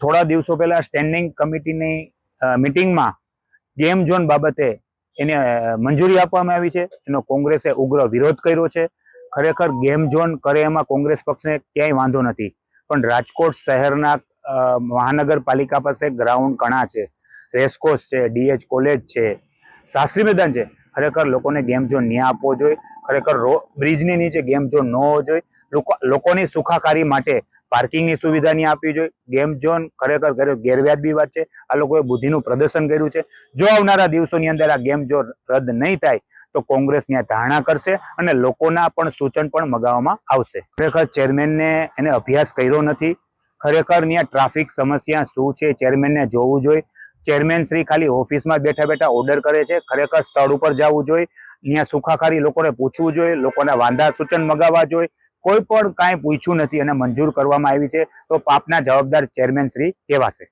થોડા દિવસો પહેલા સ્ટેન્ડિંગ કમિટીની મિટિંગમાં ગેમ ઝોન બાબતે એને મંજૂરી આપવામાં આવી છે. એનો કોંગ્રેસે ઉગ્ર વિરોધ કર્યો છે. ખરેખર ગેમ ઝોન કરે એમાં કોંગ્રેસ પક્ષને ક્યાંય વાંધો નથી. પણ રાજકોટ શહેરના મહાનગરપાલિકા પાસે ગ્રાઉન્ડ ઘણા છે. રેસકોર્સ છે ડીએચ કોલેજ છે. શાસ્ત્રી મેદાન છે. ખરેખર લોકોને ગેમ ઝોન ન્યા આપવો જોઈએ. ખરેખર રો બ્રિજની નીચે ગેમ ઝોન ન હોવો જોઈએ. લોકો, લોકોની સુખાકારી માટે પાર્કિંગની સુવિધા નહીં આપવી જોઈએ. ગેમ ઝોન ખરેખર કર્યો. ગેરવ્યાજબી વાત છે. આ લોકોએ બુદ્ધિનું પ્રદર્શન કર્યું છે. જો આવનારા દિવસોની અંદર આ ગેમ ઝોન રદ નહીં થાય, તો કોંગ્રેસ ત્યાં ધારણા કરશે અને લોકોના પણ સૂચન પણ મગાવવામાં આવશે. ખરેખર ચેરમેનને એને અભ્યાસ કર્યો નથી. ખરેખર ત્યાં ટ્રાફિક સમસ્યા શું છે? ચેરમેનને જોવું જોઈએ. ચેરમેન શ્રી ખાલી ઓફિસમાં બેઠા બેઠા ઓર્ડર કરે છે. ખરેખર સ્થળ ઉપર જવું જોઈએ. ત્યાં સુખાકારી લોકોને પૂછવું જોઈએ. લોકોના વાંધા સૂચન મગાવવા જોઈએ. કોઈ પણ કાંઈ પૂછ્યું નથી અને મંજૂર કરવામાં આવી છે, તો પાપના જવાબદાર ચેરમેન શ્રી કહેવાશે.